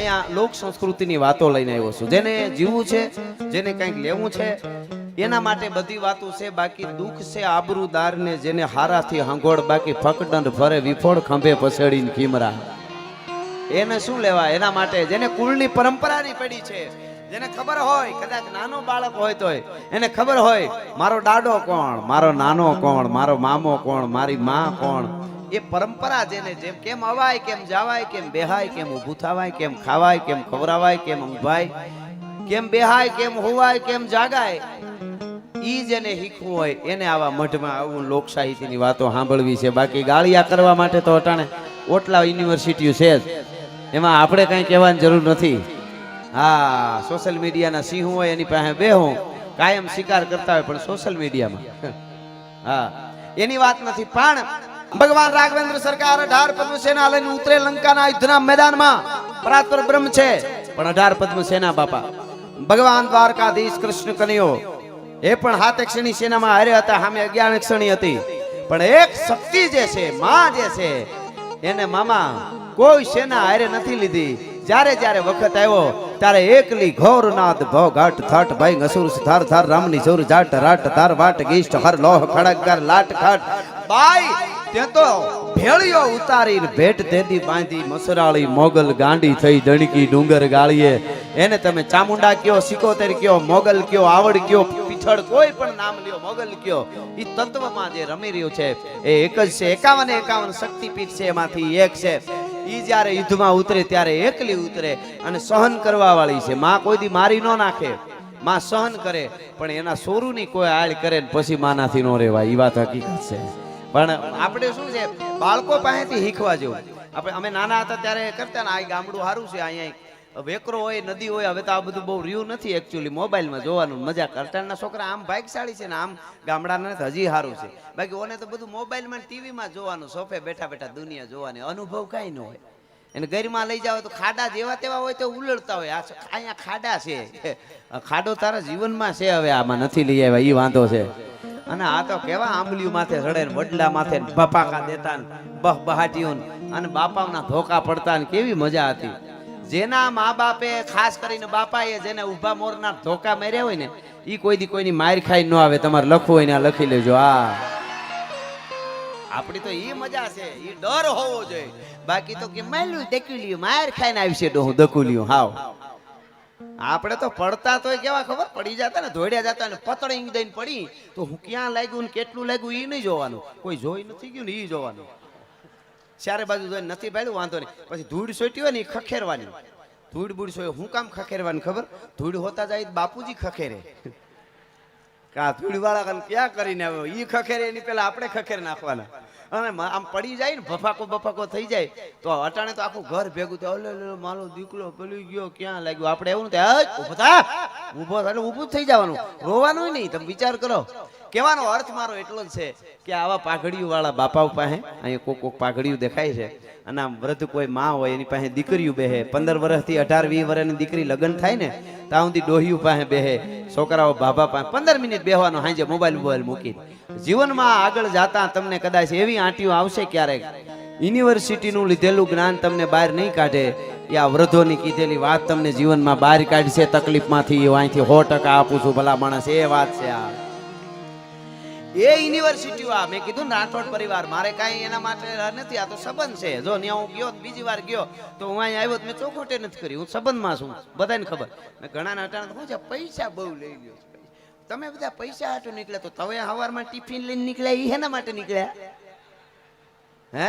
અહીંયા લોક સંસ્કૃતિની વાતો લઈને આવ્યો છું. જેને જીવવું છે, જેને કંઈક લેવું છે, એના માટે બધી વાતો છે, બાકી દુઃખ છે આબરૂદારને જેને હારાથી હંગોળ, બાકી ફકડંડ ફરે વિફોડ ખંભે પસેડીને ખીમરા. એને શું લેવા એના માટે જેને કુળની પરંપરાની પડી છે, જેને ખબર હોય, કદાચ નાનો બાળક હોય તોય, એને ખબર હોય, મારો દાડો કોણ? મારો નાનો કોણ? મારો મામો કોણ? મારી મા કોણ? એ પરંપરા જેને જેમ કેમ અવાય, કેમ જાવાય, કેમ બેહાય, કેમ ઊભું થવાય, કેમ ખાવાય, કેમ ખવરાવાય કેમ ઊંઘવાય, કેમ બેહાય, કેમ હોવાય, કેમ જાગાય, ઈ જેને શીખવું હોય, એને આવા મઠમાં આવું લોક સાહિત્યની વાતો સાંભળવી છે. બાકી ગાળિયા કરવા માટે તો અટાણે ઓટલા યુનિવર્સિટીઓ છે જ. એમાં આપણે કંઈ કહેવાની જરૂર નથી. હા, સોશિયલ મીડિયાના સિંહ હોય, એની પાસે બે હું કાયમ શિકાર કરતા હોય, પણ સોશિયલ મીડિયામાં. હા. એની વાત નથી, પણ ભગવાન રાઘવેન્દ્ર સરકાર અઢાર પદ્મ સેના લઈને ઉતરે લંકાના યુદ્ધના મેદાનમાં. પરાત્પર બ્રહ્મ છે, પણ અઢાર પદ્મ સેના બાપા. ભગવાન દ્વારકાધીશ કૃષ્ણ કનૈયો, એ પણ હાથ એકસણી સેનામાં હારે હતા સામે અગિયાર ક્ષણી હતી. પણ એક શક્તિ જે છે, માં જે છે, એને મામા કોઈ સેના હારે નથી લીધી. જ્યારે જ્યારે વખત આવ્યો, ત્યારે એકલી ઘોર નાદ ભો ઘાટ થાટ ભાઈ અસુર ધાર ધાર, રામની સુર, જાટ, રાટ, ધાર, વાટ, ગીષ્ટ, હર, લોહ ખડગર લાટ, ખાટ. બાઈ તે તો ભેળિયો ઉતારી ભેટ દેદી બાંધી મસરાળી મોગલ ગાંડી થઈ દણકી ડુંગર ગાળીએ. એને તમે ચામુંડા કયો, સિકોતેર કયો, મોગલ કયો, આવડ કયો, પીછળ કોઈ પણ નામ લ્યો, મોગલ કયો. ઈ તત્વમાં જે રમી રહ્યું છે, એ એક જ છે, એકાવન એકાવન શક્તિપીઠ છે એમાંથી એક છે. ઈ જ્યારે યુદ્ધમાં ઉતરે ત્યારે એકલી ઉતરે અને સહન કરવા વાળી છે. માં કોઈ દી મારી ન નાખે, માં સહન કરે, પણ એના સોરુની કોઈ આળ કરે ને પછી માનાથી ન રહેવાય ઈ વાત હકીકત છે. પણ આપણે શું છે, બાળકો પાસેથી શીખવા જેવું. આપણે અમે નાના હતા ત્યારે કરતા ને આ ગામડું સારું છે, અહીંયા વેકરો હોય, નદી હોય, હવે તો આ બધું બહુ રહ્યું નથી એકચ્યુઅલી મોબાઈલમાં જોવાનું, મજા કરતાના છોકરા આમ ભાગશાળી છે ને આમ ગામડાના હજી સારું છે. બાકી ઓને તો બધું મોબાઈલમાં ટીવીમાં જોવાનું, સોફે બેઠા બેઠા દુનિયા જોવાની, અનુભવ કાંઈ ન હોય. એને ઘરમાં લઈ જાવ તો ખાડા જેવા તેવા હોય તો ઉલળતા હોય. આ અહીંયા ખાડા છે. ખાડો તારા જીવનમાં છે હવે, આમાં નથી લઈ આવ્યા એ વાંધો છે. અને આ તો કેવા આંબલીઓ માથે ચડે વડલા માથે બપાકા દેતા ને બહ બહાટીઓ અને બાપાના ધોકા પડતા ને કેવી મજા હતી. જેના મા બાપે ખાસ કરીને બાપાએ જેને ઊભા મોરના ધોકા માર્યા હોય ને એ કોઈ દી કોઈની માર ખાઈ ન આવે, તમારે લખવું હોય ને આ લખી લેજો આ આપણી તો એ મજા છે, ઈ ડર હોવો જોઈએ. બાકી તો કે માયલું દેખી લ્યું માર ખાઈને આવશે ડોહું, દકુલ્યું, હાવ. આપણે તો પડતા તોય કેવા ખબર? પડી જતા ને ધોડ્યા જતા ને પતળી દઈને પડી. તો હું ક્યાં લાગ્યું ને કેટલું લાગ્યું એ નહીં જોવાનું. કોઈ જોઈ નથી ગયું ને એ જોવાનું. ચારે બાજુ જોઈને નથી ભાડ્યું, વાંધો નહીં. પછી ધૂળ સોટી હોય ને એ ખખેરવાની. ધૂળ બૂળ સોય હું કામ ખખેરવાની ખબર? ધૂળ હોતા જાય બાપુજી ખખેરે. કા ધૂળ વાળા કન ક્યાં કરીને આવ્યો? ઈ ખખેરે એની પેલા આપણે ખખેર નાખવાના. અને આમ પડી જાય ને ભફાકો ભફાકો થઈ જાય તો અટાણે તો આખું ઘર ભેગું થાય. ઓલે ઓલે મારો દીકરો પેલી ગયો ક્યાં લાગ્યો? આપણે એવું ને "હટ, ઊભો થા. ઊભો એટલે ઊભું થઈ જવાનું. રોવાનું નહીં તમે વિચાર કરો. કહેવાનો અર્થ મારો એટલો જ છે કે આવા પાઘડીઓ વાળા બાપા પાસે અહીંયા કોક કોક પાઘડીયું દેખાય છે અને આમ વૃદ્ધ કોઈ માં હોય, એની પાસે દીકરીઓ બેહે. પંદર વર્ષથી અઢાર, વીસ વર્ષની દીકરી લગ્ન થાય ને, ત્યાં સુધી ડોહિયું પાસે બેહે. છોકરાઓ બાબા પાસે પંદર મિનિટ બેહવાનો હાંજે મોબાઈલ મોબાઈલ મૂકી જીવનમાં આગળ જતા તમને કદાચ એવી આંટીઓ આવશે ક્યારેક. યુનિવર્સિટીનું લીધેલું જ્ઞાન તમને બહાર નહીં કાઢે. એ આ વૃદ્ધોની કીધેલી વાત તમને જીવનમાં બહાર કાઢશે, તકલીફમાંથી અહીંથી સો ટકા આપું છું ભલા માણસ, એ વાત છે આ. એ યુનિવર્સિટીઓ આ. મેં કીધું રાઠોડ પરિવાર. મારે કાંઈ એના માટે નથી, આ તો સંબંધ છે. જો ત્યાં હું ગયો, બીજી વાર ગયો, તો હું અહીંયા આવ્યો મેં ચોખોટે નથી કરી. હું સંબંધમાં છું. બધાને ખબર. ને ઘણાના અટાણે શું છે પૈસા બહુ લઈ ગયો તમે બધા પૈસા હાટું નીકળ્યા તો તમે સવારમાં ટિફિન લઈને નીકળ્યા? ઈ હેના માટે નીકળ્યા? હે?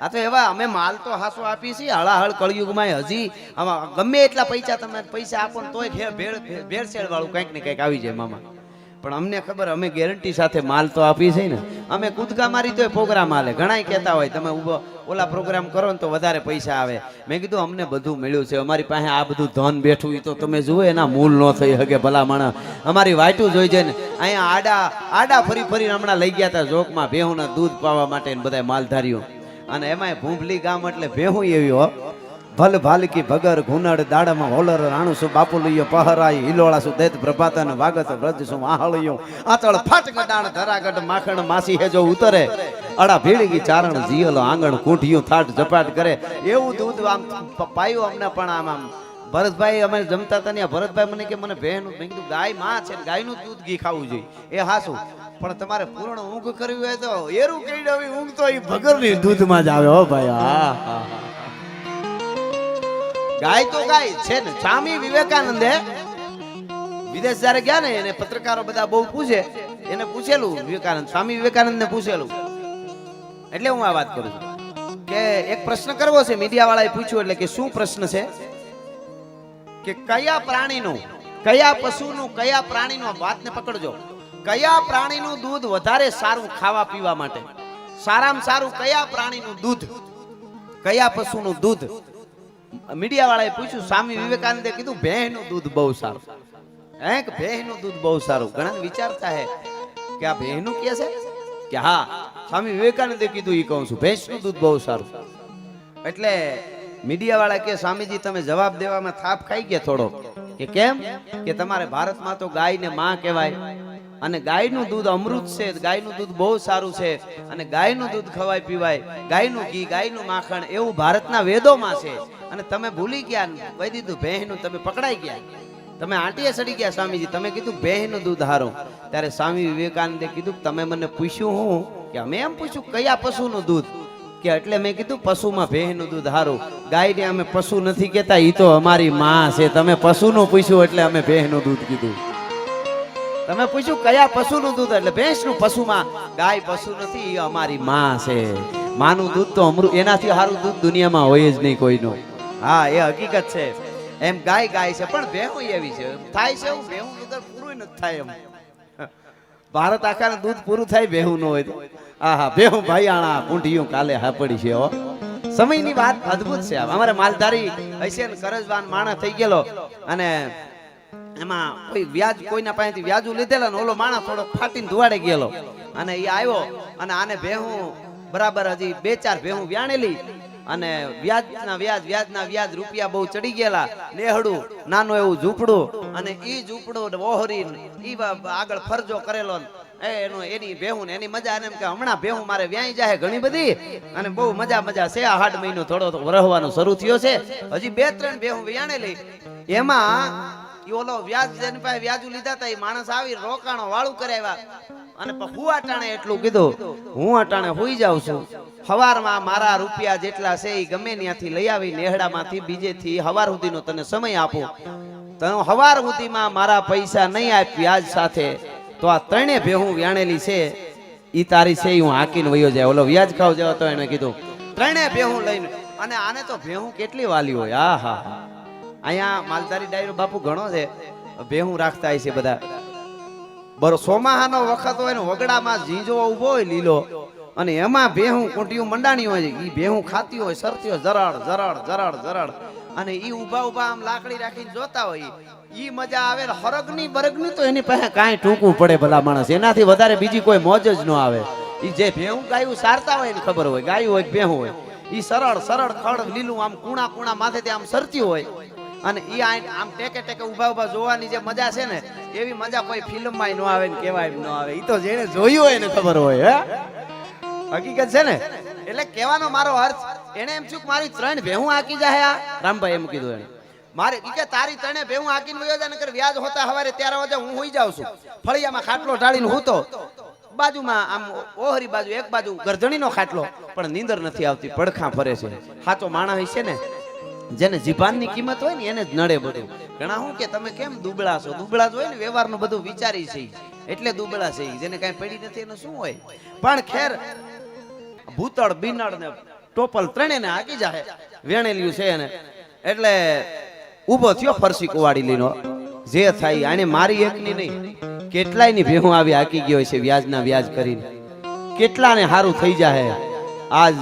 આ તો એવા અમે માલ તો હાસો આપી છીએ. હળાહળ કળયુગમાં હજી આમાં ગમે એટલા પૈસા તમે પૈસા આપો તોય ભેળ ભેળસેળ વાળું કંઈક ને કંઈક આવી જાય મામા. પણ અમને ખબર, અમે ગેરંટી સાથે માલ તો આપી છે ને. અમે કૂદકા મારી તોય પ્રોગ્રામ હાલે ઘણાય કહેતા હોય, તમે ઊભો ઓલા પ્રોગ્રામ કરો ને તો વધારે પૈસા આવે. મેં કીધું, અમને બધું મળ્યું છે. અમારી પાસે આ બધું ધન બેઠું તો તમે જુઓ, એના મૂળ ન થઈ શકે ભલા માણસ. અમારી વાટું જોઈ ને, અહીંયા આડા આડા ફરી ફરીને હમણાં લઈ ગયા હતા જોકમાં ભેહુંના દૂધ પાવા માટે બધા માલધારીઓ. અને એમાંય ભૂંભલી ગામ એટલે ભેહું એવી હો. ભલ ભાલકી ભગર ઘુનડ દાડામાં હોલર રાણુ સુ બાપુ લઈયો પહરાઈ, હિલોળા સુ દેત પ્રભાતન વાગત વ્રજ સુ આહળિયો આચળ ફાટ ગડાણ ધરાગઢ માખણ માસી હે જો ઉતરે. અડા ભીડગી ચારણ જીયલો આંગણ કૂંઠિયું થાટ ઝપાટ કરે. એવું દૂધ આમ પાયો અમને પણ આમ આમ. ભરતભાઈ અમે જમતા હતા ને ભરતભાઈ મને કે, મને બહેન મેં ગાયમાં છે, ગાયનું દૂધ ઘી ખાવું જોઈએ. એ હાસું. પણ તમારે પૂર્ણ ઊંઘ કરવી હોય તો, એરું કઈ ઊંઘ તો એ ભગરની દૂધમાં જ આવે હો ભાઈ. હા હા. ગાય તો ગાય છે ને. સ્વામી વિવેકાનંદે વિદેશ જયારે ગયા ને, એને પત્રકારો બધા બહુ પૂછે. એને પૂછેલું, વિવેકાનંદ, સ્વામી વિવેકાનંદ ને પૂછેલું. એટલે હું આ વાત કરું છું. કે એક પ્રશ્ન કરવો છે મીડિયા વાળાએ પૂછ્યું એટલે કે શું પ્રશ્ન છે? કે કયા પ્રાણીનું, કયા પશુનું, કયા પ્રાણીનું વાતને પકડજો. કયા પ્રાણીનું દૂધ વધારે સારું ખાવા પીવા માટે? સારામાં સારું કયા પ્રાણીનું દૂધ? કયા પશુનું દૂધ? મીડિયા વાળાએ પૂછ્યું, સ્વામી વિવેકાનંદે કીધું ભેંસનું દૂધ બહુ સારું. હે કે ભેંસનું દૂધ બહુ સારું? ઘણા વિચારતા હે કે આ ભેંસનું કે છે? કે હા, સ્વામી વિવેકાનંદે કીધું એ કહું છું, ભેંસનું દૂધ બહુ સારું. એટલે મીડિયા વાળા કે, સ્વામીજી, તમે જવાબ દેવામાં થાપ ખાઈ ગયા થોડો કે કેમ? કે તમારે ભારતમાં તો ગાયને માં કહેવાય. અને ગાયનું દૂધ અમૃત છે, ગાયનું દૂધ બહુ સારું છે. અને ગાયનું દૂધ ખવાય પીવાય. ગાયનું ઘી, ગાયનું માખણ એવું ભારતના વેદોમાં છે. અને તમે ભૂલી ગયા કહી દીધું ભેહનું તમે પકડાઈ ગયા. તમે આંટીએ સડી ગયા, સ્વામીજી, તમે કીધું ભેહનું દૂધ હારું. ત્યારે સ્વામી વિવેકાનંદે કીધું, તમે મને પૂછ્યું હું કે અમે એમ પૂછ્યું, કયા પશુનું દૂધ? કે એટલે મેં કીધું, પશુમાં ભેહનું દૂધ હારું. ગાયને અમે પશુ નથી કહેતા એ તો અમારી માં છે. તમે પશુનું પૂછ્યું એટલે અમે ભેહનું દૂધ કીધું. તમે પૂછ્યું, કયા પશુનું દૂધ? એટલે ભેંસનું પશુમાં. ગાય પશુ નથી એ અમારી માં છે. માનું દૂધ તો અમૃત એનાથી સારું દૂધ દુનિયામાં હોય જ નહીં કોઈનું. હા, એ હકીકત છે. એમ ગાય ગાય છે, પણ ભેહું એવી છે. થાય છે, એવું ભેહું વગર પૂરું નથી થાય એમ. ભારત આખા દૂધ પૂરું થાય, ભેહું ન હોય તો. આહા, ભેહું આણા કુંઢિયું કાલે હાપડી છે, હો. સમયની વાત અદ્ભુત છે. અમારે માલધારી હશે ને કરજવાન માણસ થઈ ગયેલો. અને એમાં કોઈ વ્યાજ, કોઈના પાસેથી વ્યાજુ લીધેલા ને ઓલો માણસ થોડો ફાટીને ધુવાડે ગયેલો. અને એ આવ્યો, અને આને ભેહું બરાબર હજી બે ચાર ભેહું વ્યાણેલી. અને વ્યાજના વ્યાજ વ્યાજના વ્યાજ રૂપિયા બહુ ચડી ગયેલા. નેહડું, નાનું એવું ઝૂંપડું અને ઈ ઝૂંપડું વહોરી ઈ આગળ ફરજો કરેલો એનું, એની ભેહું ને એની મજા એમ કે હમણાં ભેહું મારે વ્યાઈ જાય ઘણી બધી. અને બહુ મજા મજા. છે આ હાડ મહિનો થોડો રહેવાનું શરૂ થયો છે. હજી બે ત્રણ ભેહું વ્યાણેલી એમાં ઈ ઓલો વ્યાજ જેની પાસે વ્યાજુ લીધા હતા એ માણસ આવી રોકાણો વાળું કરાવ્યા અને હું અટાણે એટલું કીધું, હું અટાણે હોઈ જાઉં છું. હવારમાં મારા રૂપિયા જેટલા છે એ ગમે ત્યાંથી લઈ આવી, નેહડામાંથી બીજેથી હવાર સુધીનો તને સમય આપો. તો હવાર સુધીમાં મારા પૈસા નહીં આપ વ્યાજ સાથે. તો આ ત્રણે ભેહું વ્યાણેલી છે, ઈ તારી છે હું હાકીને વયો જાય. ઓલો વ્યાજ ખાવ જવા તો એને કીધું, ત્રણે ભેહું લઈને. અને આને તો ભેહું કેટલી વાલી હોય? આ હા હા અહીંયા માલધારી ડાયરો બાપુ ઘણો છે. ભેહું રાખતા છે બધા. બરો સોમાહાનો વખત હોય ને વગડામાં ઝીંજો ઊભો હોય લીલો. અને એમાં ભેહું કુંટિયું મંડાણી હોય એ ભેહું ખાતી હોય, સરતી હોય જરાડ જરાડ જરાડ જરાડ અને ઈ ઊભા ઊભા આમ લાકડી રાખીને જોતા હોય. ઈ મજા આવે હરગની બરગની તો એની પાસે કાંઈ ટૂંકવું પડે ભલા માણસ. એનાથી વધારે બીજી કોઈ મોજ જ ન આવે. ઈ જે ભેહું ગાયું સારતા હોય ને ખબર હોય, ગાયું હોય ભેહું હોય. ઈ સરળ સરળ ખડ લીલું આમ કુણા કુણા માથેથી આમ સરતી હોય. અને આ- આમ ટેકે ટેકે ઊભા ઊભા જોવાની જે મજા છે ને, એવી મજા કોઈ ફિલ્મમાં ન આવે ને કેવાય ન આવે. ઈ તો જેને જોયું હોય ને ખબર હોય, હે? હકીકત છે ને? એટલે કહેવાનો મારો અર્થ એને એમ થયું કે મારી ત્રણ ભેહું આકી જાય આ. રામભાઈ એમ કીધું એને મારે કે તારી ત્રણે ભેહું આકીને વયો જાય નકર વ્યાજ હોતા હવારે ત્યારે વાજે હું હોઈ જાઉં છું. ફળિયામાં ખાટલો ટાળીને હૂતો. બાજુમાં આમ ઓહરી બાજુ, એક બાજુ ગરધણીનો ખાટલો, પણ નીંદર નથી આવતી, પડખા ફરે છે. સાચો માણસ છે ને? જેને જીભાનની કિંમત હોય ને એને જ નડે બધું. ઘણા હું કે તમે કેમ દુબળા છો? દુબળા જ હોય ને વ્યવહારનું બધું વિચારી છે. એટલે દુબળા છે જેને કાંઈ પડી નથી એનું શું હોય? પણ ખેર, ભૂતળ, બિનળ ને ટોપલ ત્રણે ને હાકી જાહે. વેણેલ્યું છે એને. એટલે ઊભો થયો ફરસી કુવાડી લીનો જે થાય આને મારી એકની નહીં. કેટલાયની ભેહું આવી હાકી ગયો છે વ્યાજના વ્યાજ કરીને. કેટલાને સારું થઈ જાહે. આજ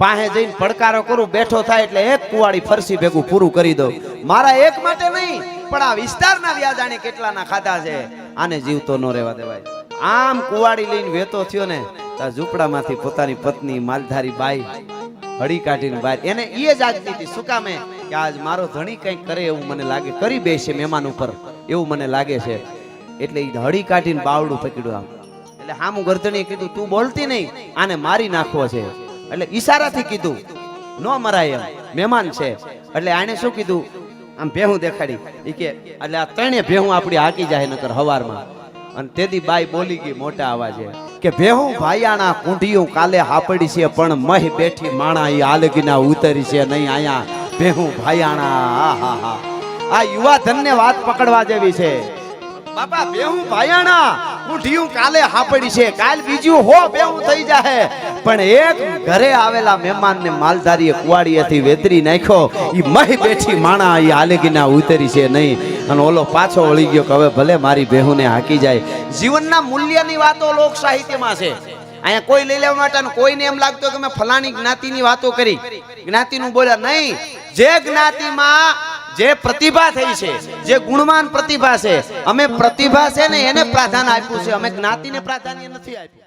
પાસે જઈને પડકારો કરું, બેઠો થાય એટલે એક કુવાડી ફરસી ભેગું પૂરું કરી દઉં. મારા એક માટે નહીં, પણ આ વિસ્તારના વ્યાજ આને કેટલાના ખાધા છે? આને જીવતો ન રહેવા દેવાય. આમ કુવાડી લઈને વેતો થયો ને, તો ઝૂંપડામાંથી પોતાની પત્ની માલધારી બાઈ હળી કાઢીને બહાર એને એ જ આજની હતી શું કામે કે આજ મારો ધણી કંઈક કરે એવું મને લાગે. કરી બેસે મહેમાન ઉપર, એવું મને લાગે છે. એટલે એ હળી કાઢીને બાવડું પકડ્યું આમ. એટલે હામું ગરદણીએ કીધું, તું બોલતી નહીં, આને મારી નાખવો છે. એટલે ઈશારાથી કીધું, ન મરાય એમ, મહેમાન છે. એટલે આને શું કીધું? આમ ભેહું દેખાડી. એ કે, એટલે આ ત્રણે ભેહું આપણી હાકી જાય નકર હવારમાં. અને તેથી બાઈ બોલી ગઈ મોટા અવાજે, કે ભેહું ભાયાણા કુંઢિયું કાલે હાપડી છે, પણ મહ બેઠી માણા એ આલગીના ઉતરી છે નહીં અહીંયા ભેહું ભાયાણા, આ, હા હા. આ યુવા ધનને વાત પકડવા જેવી છે. બાપા, ભેહું ભાયાણા કુંઢિયું કાલે હાપડી છે, કાલ બીજું હો ભેહું થઈ જાહે. પણ એક ઘરે આવેલા મહેમાનને માલધારીએ કુવાડીએથી વેતરી નાખ્યો. એ મહી બેઠી માણા એ આલેગીના ઉતરી છે નહીં. અને ઓલો પાછો વળી ગયો કે હવે ભલે મારી બેહુને હાકી જાય. જીવનના મૂલ્યની વાતો લોક સાહિત્યમાં છે. અહીંયા કોઈ લઈ લેવા માટે કોઈને એમ લાગતું કે મેં ફલાણી જ્ઞાતિની વાતો કરી. જ્ઞાતિનું બોલ્યા, નહીં, જે જ્ઞાતિમાં જે પ્રતિભા થઈ છે, જે ગુણવાન પ્રતિભા છે, અમે પ્રતિભા છે ને એને પ્રાધાન્ય આપ્યું છે. અમે જ્ઞાતિને પ્રાધાન્ય નથી આપ્યું.